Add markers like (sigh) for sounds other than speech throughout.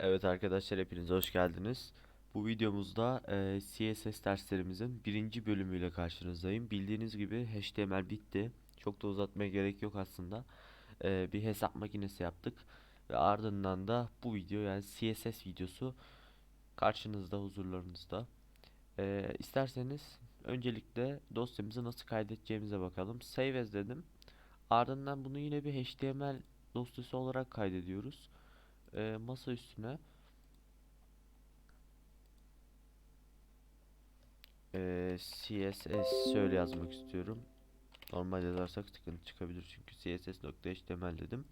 Evet arkadaşlar hepiniz hoş geldiniz. Bu videomuzda e, CSS derslerimizin birinci bölümüyle karşınızdayım. Bildiğiniz gibi HTML bitti. Çok da uzatmaya gerek yok aslında. E, bir hesap makinesi yaptık. Ve ardından da bu video yani CSS videosu karşınızda huzurlarınızda. E, isterseniz öncelikle dosyamızı nasıl kaydedeceğimize bakalım. Save as dedim. Ardından bunu yine bir HTML dosyası olarak kaydediyoruz. E, masa üstüne. Ee, CSS şöyle yazmak istiyorum. Normal yazarsak sıkıntı çıkabilir çünkü css.html dedim.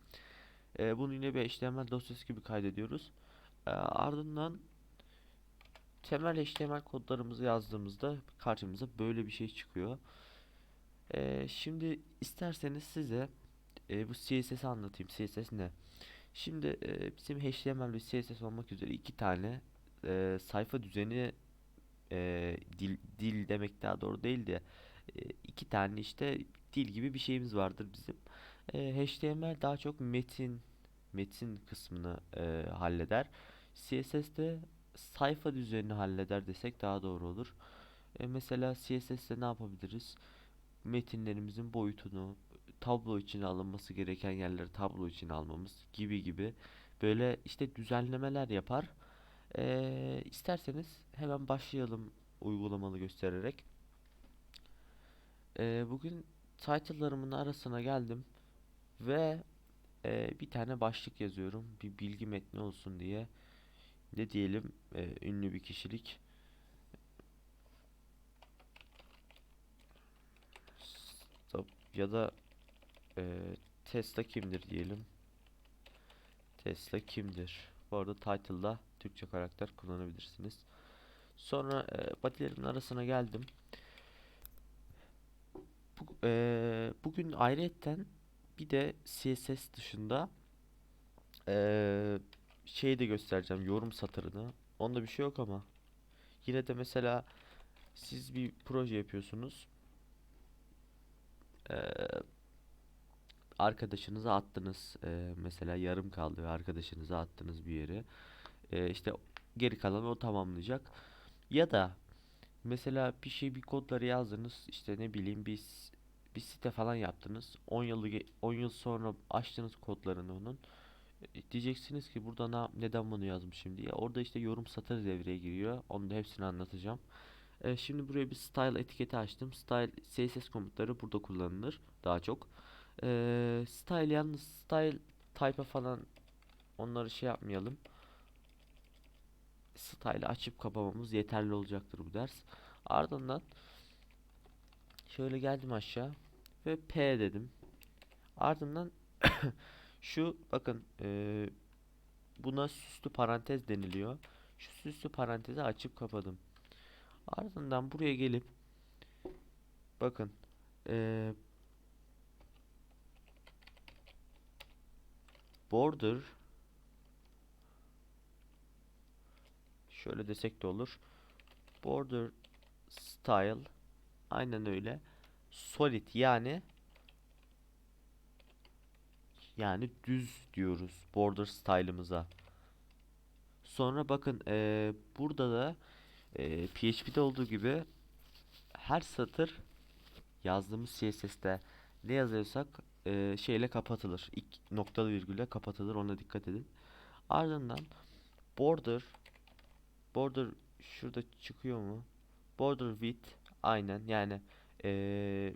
Ee, bunu yine bir HTML dosyası gibi kaydediyoruz. Ee, ardından temel HTML kodlarımızı yazdığımızda karşımıza böyle bir şey çıkıyor. Ee, şimdi isterseniz size e, bu CSS'i anlatayım. CSS ne? Şimdi e, bizim HTML ve CSS olmak üzere iki tane e, sayfa düzeni e, dil dil demek daha doğru değil de iki tane işte dil gibi bir şeyimiz vardır bizim. E, HTML daha çok metin metin kısmını e, halleder. CSS de sayfa düzenini halleder desek daha doğru olur. E, mesela CSS'te ne yapabiliriz? Metinlerimizin boyutunu, tablo içine alınması gereken yerleri tablo içine almamız gibi gibi böyle işte düzenlemeler yapar. Ee, isterseniz hemen başlayalım uygulamalı göstererek. Ee, bugün title'larımın arasına geldim ve e, bir tane başlık yazıyorum. Bir bilgi metni olsun diye. Ne diyelim? Ee, ünlü bir kişilik. Ya da e, Tesla kimdir diyelim. Tesla kimdir? Bu arada title'da Türkçe karakter kullanabilirsiniz. Sonra e, body'lerimin arasına geldim. Bu, e, bugün ayrıyetten bir de CSS dışında e, şey de göstereceğim yorum satırını. Onda bir şey yok ama. Yine de mesela siz bir proje yapıyorsunuz. E, arkadaşınıza attınız. E, mesela yarım kaldı ve arkadaşınıza attınız bir yere. E, işte geri kalanı o tamamlayacak. Ya da Mesela bir şey bir kodları yazdınız işte ne bileyim bir bir site falan yaptınız. 10 yılı ge- 10 yıl sonra açtınız kodlarını onun. E, diyeceksiniz ki burada na- neden bunu yazmışım? diye. Orada işte yorum satır devreye giriyor. Onun da hepsini anlatacağım. E, şimdi buraya bir style etiketi açtım. Style CSS komutları burada kullanılır daha çok E, style yalnız style type'a falan onları şey yapmayalım style açıp kapamamız yeterli olacaktır bu ders ardından Şöyle geldim aşağı ve P dedim. Ardından (coughs) şu bakın e, buna süslü parantez deniliyor. Şu süslü parantezi açıp kapadım. Ardından buraya gelip bakın e, border şöyle desek de olur. Border style aynen öyle. Solid yani yani düz diyoruz border style'ımıza. Sonra bakın eee, burada da eee, PHP'de olduğu gibi her satır yazdığımız CSS'te ne yazıyorsak eee, şeyle kapatılır. İlk noktalı virgülle kapatılır. Ona dikkat edin. Ardından border border şurada çıkıyor mu? Border width aynen yani eee,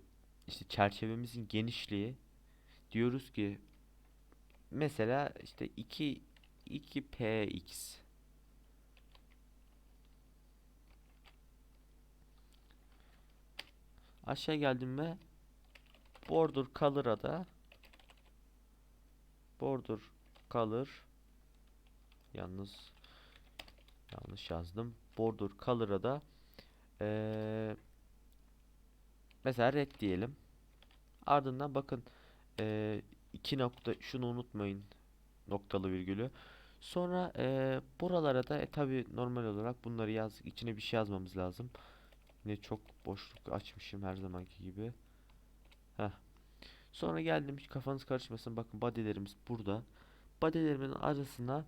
işte çerçevemizin genişliği diyoruz ki mesela işte 2 2px Aşağı geldim ve border color'a da border color yalnız yanlış yazdım. Border color'a da eee, mesela red diyelim. Ardından bakın eee, iki nokta şunu unutmayın noktalı virgülü. Sonra eee, buralara da e, tabi normal olarak bunları yazdık. İçine bir şey yazmamız lazım. Yine çok boşluk açmışım her zamanki gibi. Heh. Sonra geldim hiç kafanız karışmasın. Bakın body'lerimiz burada. Body'lerimin arasına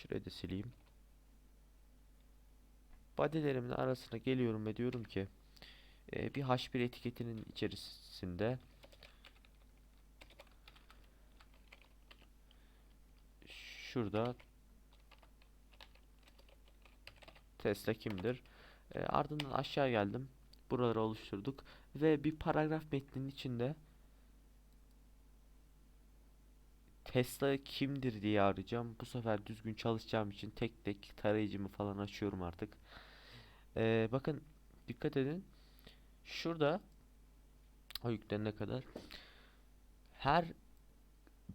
Şurayı da sileyim. Body'lerimin arasına geliyorum ve diyorum ki e, bir H1 etiketinin içerisinde şurada Tesla kimdir? E, ardından aşağı geldim. Buraları oluşturduk ve bir paragraf metninin içinde Tesla kimdir diye arayacağım. Bu sefer düzgün çalışacağım için tek tek tarayıcımı falan açıyorum artık. Ee, bakın dikkat edin. Şurada o yüklenene kadar her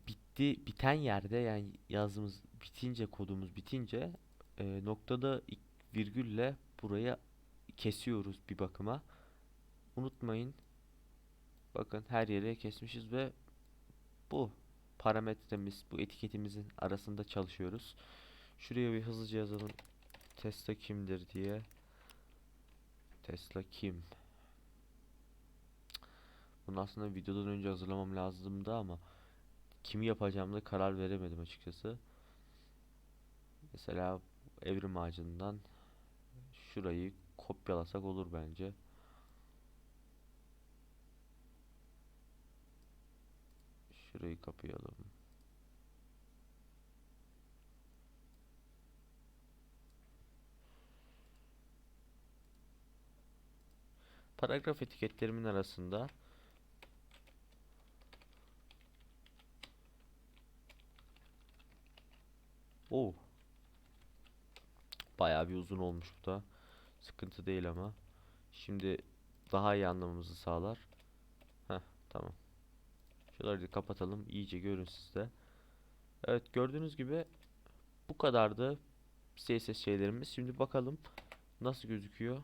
bitti biten yerde yani yazımız bitince kodumuz bitince e, noktada virgülle buraya kesiyoruz bir bakıma. Unutmayın. Bakın her yere kesmişiz ve bu parametremiz bu etiketimizin arasında çalışıyoruz. Şuraya bir hızlıca yazalım. Tesla kimdir diye. Tesla kim? Bunu aslında videodan önce hazırlamam lazımdı ama kimi yapacağımda karar veremedim açıkçası. Mesela evrim ağacından şurayı kopyalasak olur bence. Şurayı kapayalım. Paragraf etiketlerimin arasında Oh. Bayağı bir uzun olmuş bu da. Sıkıntı değil ama. Şimdi daha iyi anlamamızı sağlar. Heh, tamam. Şuraları da kapatalım. iyice görün siz de. Evet gördüğünüz gibi bu kadardı CSS şeylerimiz. Şimdi bakalım nasıl gözüküyor.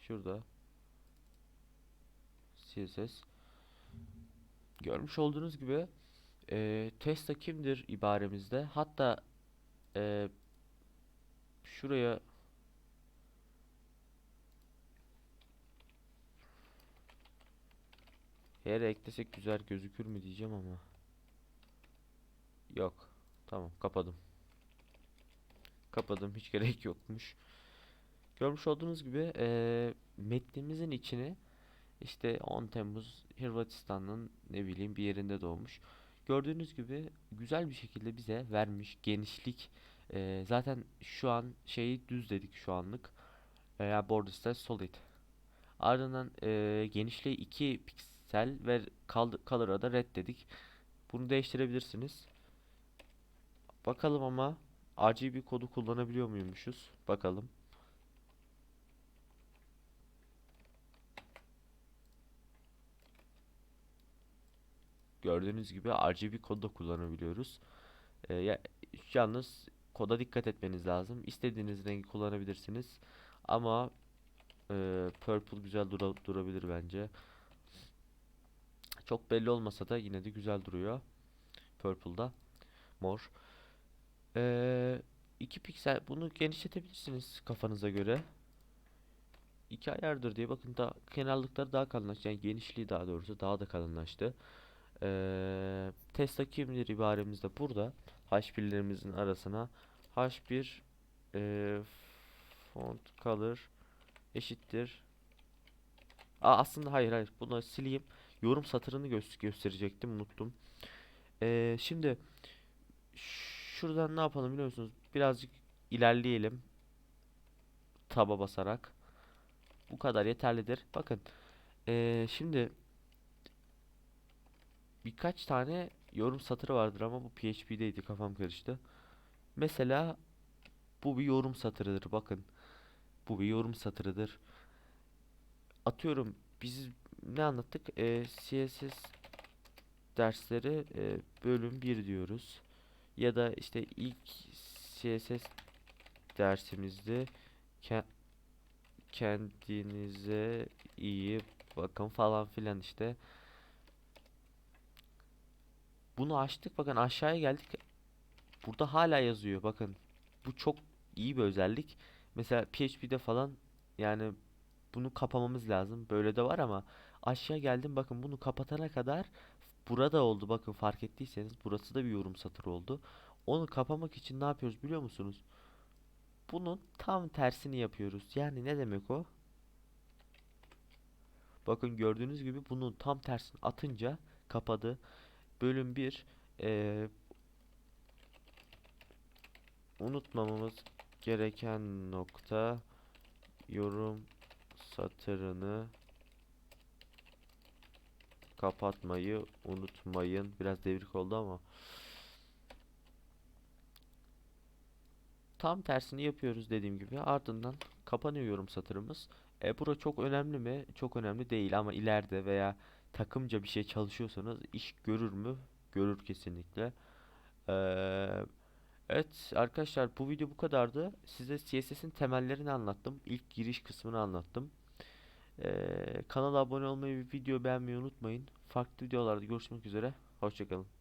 Şurada CSS. Görmüş olduğunuz gibi e, Tesla kimdir ibaremizde. Hatta e, şuraya eğer eklesek güzel gözükür mü diyeceğim ama yok. Tamam kapadım. Kapadım hiç gerek yokmuş. Görmüş olduğunuz gibi e, metnimizin içine işte 10 Temmuz Hırvatistan'ın ne bileyim bir yerinde doğmuş. Gördüğünüz gibi güzel bir şekilde bize vermiş genişlik. e, zaten şu an şeyi düz dedik şu anlık. E, border style solid. Ardından e, genişliği 2 piksel ve color'a da red dedik. Bunu değiştirebilirsiniz. Bakalım ama RGB kodu kullanabiliyor muymuşuz? Bakalım. Gördüğünüz gibi RGB kodu da kullanabiliyoruz. Ee, ya, yalnız koda dikkat etmeniz lazım. İstediğiniz rengi kullanabilirsiniz. Ama e, purple güzel dura- durabilir bence. Çok belli olmasa da yine de güzel duruyor. Purple'da. Mor. Ee, 2 piksel bunu genişletebilirsiniz kafanıza göre. 2 ayardır diye bakın da kenarlıkları daha kalınlaştı. Yani genişliği daha doğrusu daha da kalınlaştı. Ee, Tesla kimdir ibaremiz de burada. H1'lerimizin arasına H1 e, font color eşittir. Aa, aslında hayır hayır bunu sileyim. Yorum satırını gö- gösterecektim unuttum. Ee, şimdi şuradan ne yapalım biliyor musunuz? Birazcık ilerleyelim. Taba basarak. Bu kadar yeterlidir. Bakın. ee, şimdi birkaç tane yorum satırı vardır ama bu PHP'deydi kafam karıştı. Mesela bu bir yorum satırıdır. Bakın. Bu bir yorum satırıdır. Atıyorum biz ne anlattık? Ee, CSS dersleri e, bölüm 1 diyoruz. Ya da işte ilk CSS dersimizde ke- kendinize iyi bakın falan filan işte. Bunu açtık bakın aşağıya geldik. Burada hala yazıyor bakın. Bu çok iyi bir özellik. Mesela PHP'de falan yani bunu kapamamız lazım. Böyle de var ama aşağı geldim bakın bunu kapatana kadar burada oldu bakın fark ettiyseniz burası da bir yorum satırı oldu. Onu kapamak için ne yapıyoruz biliyor musunuz? Bunun tam tersini yapıyoruz. Yani ne demek o? Bakın gördüğünüz gibi bunun tam tersini atınca kapadı. Bölüm 1 eee, unutmamamız gereken nokta yorum satırını kapatmayı unutmayın. Biraz devrik oldu ama tam tersini yapıyoruz dediğim gibi. Ardından kapanıyor yorum satırımız. E, bura çok önemli mi? Çok önemli değil ama ileride veya takımca bir şey çalışıyorsanız iş görür mü? Görür kesinlikle. Eee, evet arkadaşlar bu video bu kadardı. Size CSS'in temellerini anlattım. İlk giriş kısmını anlattım. Eee, kanala abone olmayı ve video beğenmeyi unutmayın. Farklı videolarda görüşmek üzere. Hoşçakalın.